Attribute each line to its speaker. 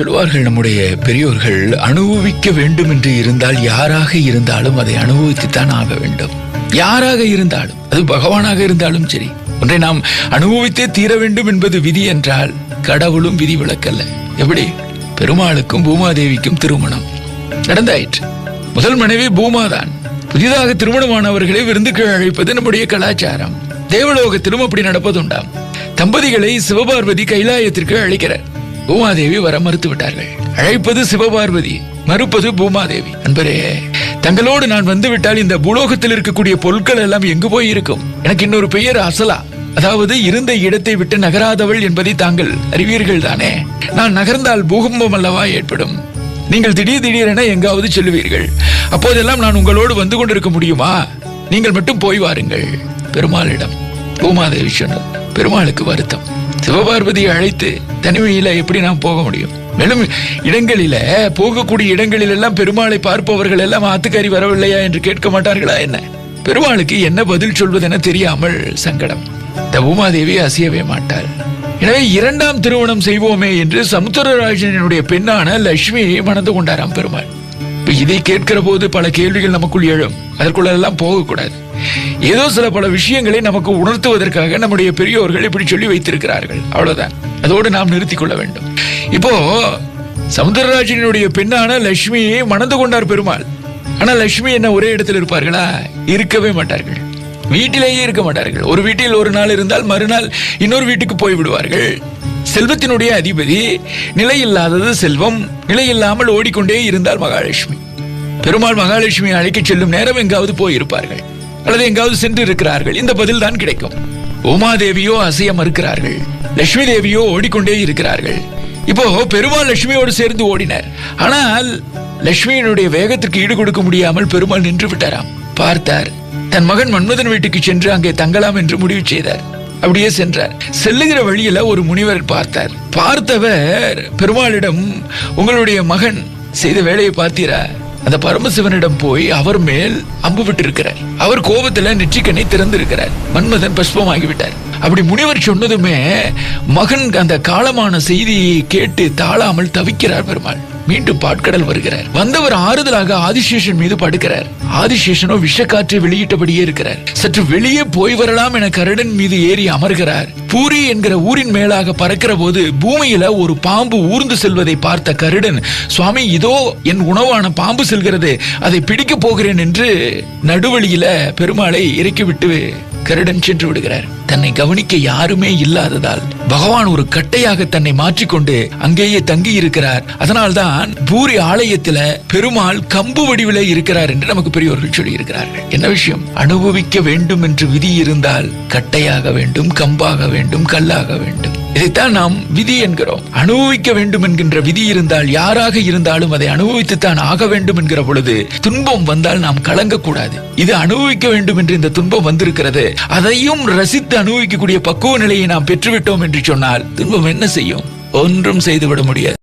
Speaker 1: சொல்லுவார்கள் நம்முடைய பெரியோர்கள் அனுபவிக்க வேண்டும் என்று இருந்தால் யாராக இருந்தாலும் அதை அனுபவித்துத்தான் ஆக வேண்டும். யாராக இருந்தாலும் அது பகவானாக இருந்தாலும் சரி. ஒன்றை நாம் அனுபவித்தே தீர வேண்டும் என்பது விதி என்றால் கடவுளும் விதி விளக்கல்ல எப்படி? பெருமாளுக்கும் பூமாதேவிக்கும் திருமணம். நடந்தாயிற்று. முதல் மனைவி பூமாதான். புதிதாக திருமணமானவர்களை விருந்துக்கு அழைப்பது நம்முடைய கலாச்சாரம். தேவலோகத்திலும் அப்படி நடப்பதுண்டாம். தம்பதிகளை சிவபார்வதி கைலாயத்திற்கு அழைக்கிறார். பூமாதேவி வர மறுத்து விட்டார்கள். அழைப்பது சிவபார்வதி மறுப்பது பூமாதேவி. அன்பரே தங்களோடு நான் வந்துவிட்டால் இந்த பூலோகத்தில் இருக்கக்கூடிய பொருட்கள் எல்லாம் எங்கு போய் இருக்கும் எனக்கு இன்னொரு பெயர் அசலா. அதாவது இருந்த இடத்தை விட்டு நகராதவள் என்பதை தாங்கள் அறிவீர்கள் தானே? நான் நகர்ந்தால் பூகம்பம் அல்லவா ஏற்படும்? நீங்கள் திடீர் திடீரென எங்காவது செல்லுவீர்கள். அப்போதெல்லாம் நான் உங்களோடு வந்து கொண்டிருக்க முடியுமா? நீங்கள் மட்டும் போய் வாருங்கள். பெருமாளிடம். பூமாதேவி சொன்னது. பெருமாளுக்கு வருத்தம். சிவபார்வதியை அழைத்து தனிமையில எப்படி நான் போக முடியும்? மேலும் இடங்களில போகக்கூடிய இடங்களில் எல்லாம் பெருமாளை பார்ப்பவர்கள் எல்லாம் ஆத்துக்காரி வரவில்லையா என்று கேட்க மாட்டார்களா என்ன? பெருமாளுக்கு என்ன பதில் சொல்வதென தெரியாமல் சங்கடம். இந்த உமாதேவி அசையவே மாட்டாள். எனவே இரண்டாம் திருமணம் செய்வோமே என்று சமுத்திரராஜனுடைய பெண்ணான லட்சுமியை மணந்து கொண்டாராம் பெருமாள். இதை கேட்கிற போது பல கேள்விகள் நமக்குள் எழும். அதற்குள்ளெல்லாம் போகக்கூடாது. ஏதோ சில பல விஷயங்களை நமக்கு உணர்த்துவதற்காக நம்முடைய பெரியோர்கள் இப்படி சொல்லி வைத்திருக்கிறார்கள். அவ்வளவுதான். அதோடு நாம் நிறுத்திக் கொள்ள வேண்டும். இப்போ சமுத்திரராஜனுடைய பெண்ணான லட்சுமியை மணந்து கொண்டார் பெருமாள். ஆனா லட்சுமி என்ன ஒரே இடத்தில் இருப்பார்களா? இருக்கவே மாட்டார்கள். வீட்டிலேயே இருக்க மாட்டார்கள். ஒரு வீட்டில் ஒரு நாள் இருந்தால் மறுநாள் இன்னொரு வீட்டுக்கு போய் விடுவார்கள் செல்வத்தினுடைய அதிபதி நிலையில்லாதது செல்வம் நிலையில்லாமல் ஓடிக்கொண்டே இருந்தால் மகாலட்சுமி. பெருமாள் மகாலட்சுமியை அழைக்கச் செல்லும் நேரம் எங்காவது போயிருப்பார்கள். அல்லது எங்காவது சென்று இருக்கிறார்கள். இந்த பதில் தான் கிடைக்கும். உமாதேவியோ அசைய மறுக்கிறார்கள். லட்சுமி தேவியோ ஓடிக்கொண்டே இருக்கிறார்கள். இப்போ பெருமாள் லட்சுமியோடு சேர்ந்து ஓடினார். ஆனால் லட்சுமியினுடைய வேகத்திற்கு ஈடு கொடுக்க முடியாமல் பெருமாள் நின்று விட்டாராம். பார்த்தார் தன் மகன் மன்மதன் வீட்டுக்கு சென்று அங்கே தங்கலாம் என்று முடிவு செய்தார். அப்படியே சென்றார். செல்லுகிற வழியில ஒரு முனிவர் பார்த்தார். பார்த்தவர் பெருமாளிடம் உங்களுடைய மகன் செய்த வேலையை பார்த்தீரா? அந்த பரமசிவனிடம் போய் அவர் மேல் அம்பு விட்டிருக்கிறார். அவர் கோபத்துல நெற்றிக்கண்ணை திறந்திருக்கிறார். மன்மதன் பஷ்பமாகிவிட்டார் அப்படி முனிவர் சொன்னதுமே மகன் அந்த காலமான செய்தியை கேட்டு தாழாமல் தவிக்கிறார் பெருமாள். மீண்டும் பாட்கடல் வருகிறார். வந்தவர் ஆறுதலாக ஆதிசேஷன் மீது படுக்கிறார். ஆதிசேஷனோ விஷக்காற்றை வெளியிட்டபடியே இருக்கிறார். சற்று வெளியே போய் வரலாம் என கருடன் மீது ஏறி அமர்கிறார். பூரி என்கிற ஊரின் மேலாக பறக்கிற போது பூமியில ஒரு பாம்பு ஊர்ந்து செல்வதை பார்த்த கருடன் சுவாமி இதோ என் உணவான பாம்பு செல்கிறது. அதை பிடிக்க போகிறேன் என்று நடுவழியில பெருமாளை இறக்கிவிட்டு கருடன் சென்று விடுகிறார். தன்னை கவனிக்க யாருமே இல்லாததால் பகவான் ஒரு கட்டையாக தன்னை மாற்றிக்கொண்டு அங்கேயே தங்கி இருக்கிறார் அதனால்தான் பூரி ஆலயத்துல பெருமாள் கம்பு வடிவில இருக்கிறார் என்று நமக்கு பெரியோர்கள் சொல்லி இருக்கிறார்கள் என்ன விஷயம்? அனுபவிக்க வேண்டும் என்று விதி இருந்தால் கட்டையாக வேண்டும் கம்பாக வேண்டும் கல்லாக வேண்டும். இதைத்தான் நாம் விதி என்கிறோம். அனுபவிக்க வேண்டும் என்கின்ற விதி இருந்தால் யாராக இருந்தாலும் அதை அனுபவித்துத்தான் ஆக வேண்டும் என்கிற பொழுது துன்பம் வந்தால் நாம் கலங்கக்கூடாது. இது அனுபவிக்க வேண்டும் என்று இந்த துன்பம் வந்திருக்கிறது. அதையும் ரசித்து அனுபவிக்கக்கூடிய பக்குவ நிலையை நாம் பெற்றுவிட்டோம் என்று சொன்னால் துன்பம் என்ன செய்யும்? ஒன்றும் செய்துவிட முடியாது.